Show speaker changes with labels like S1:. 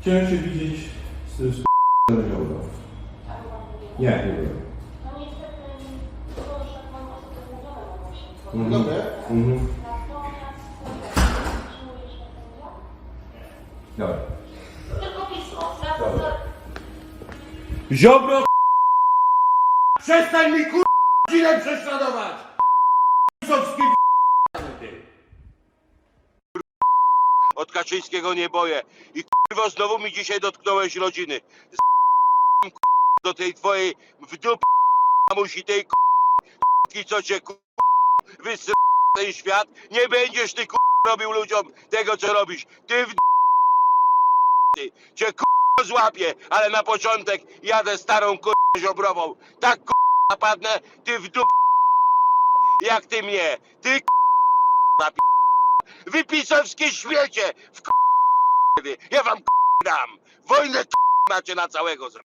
S1: Chciałem się widzieć z, z żołdą. Nie, nie byłem.
S2: No niestety, to tak mam osoby umówione na właśnie.
S1: Mhm.
S3: Dobre.
S1: Mhm.
S2: Natomiast otrzymujesz na ten
S1: Dobra.
S2: Tylko pismo, za
S1: Dobra.
S2: za-
S1: Ziobro Przestań mi kur... godzinę prześladować!
S4: Od Kaczyńskiego nie boję. I kurwa znowu mi dzisiaj dotknąłeś rodziny. Z do tej twojej w dup musi tej k***ki, co cię k***, wysy ten świat. Nie będziesz ty k***, robił ludziom tego co robisz. Ty w ty. Cię k***, złapię, ale na początek jadę starą k***, ziobrową. Tak k***, napadnę, ty w dup jak ty mnie. Ty k***, Wy pisowskie śmiecie w k***wie. Ja wam dam. Wojnę macie na całego zrobić.